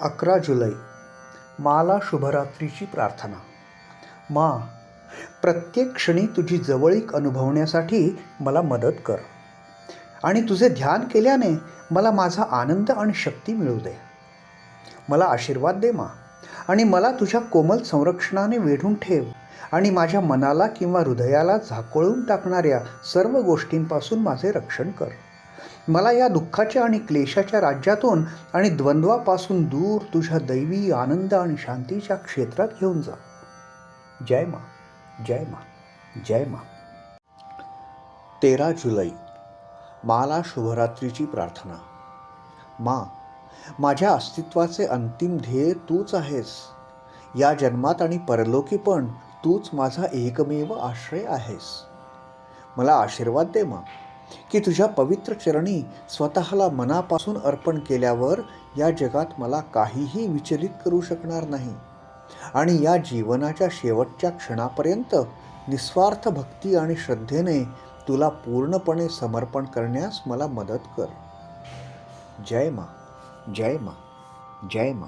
अकरा जुलै माला शुभरात्रीची प्रार्थना. मा प्रत्येक क्षणी तुझी जवळीक अनुभवण्यासाठी मला मदत कर. आणि तुझे ध्यान केल्याने मला माझा आनंद आणि शक्ती मिळू दे. मला आशीर्वाद दे मा. आणि मला तुझ्या कोमल संरक्षणाने वेढून ठेव आणि माझ्या मनाला किंवा हृदयाला झाकोळून टाकणाऱ्या सर्व गोष्टींपासून माझे रक्षण कर. मला या दुःखाच्या आणि क्लेशाच्या राज्यातून आणि द्वंद्वापासून दूर तुझ्या दैवी आनंद आणि शांतीच्या क्षेत्रात घेऊन जा. जय मा जय मा जय मा. तेरा जुलै माला शुभरात्रीची प्रार्थना. मा माझ्या अस्तित्वाचे अंतिम ध्येय तूच आहेस. या जन्मात आणि परलोकी पण तूच माझा एकमेव आश्रय आहेस. मला आशीर्वाद दे मा. की तुझ्या पवित्र चरणी स्वतःला मनापासून अर्पण केल्यावर या जगात मला काहीही विचलित करू शकणार नाही. आणि या जीवनाच्या शेवटच्या क्षणापर्यंत निस्वार्थ भक्ती आणि श्रद्धेने तुला पूर्णपणे समर्पण करण्यास मला मदत कर. जय मा जय मा जय मा.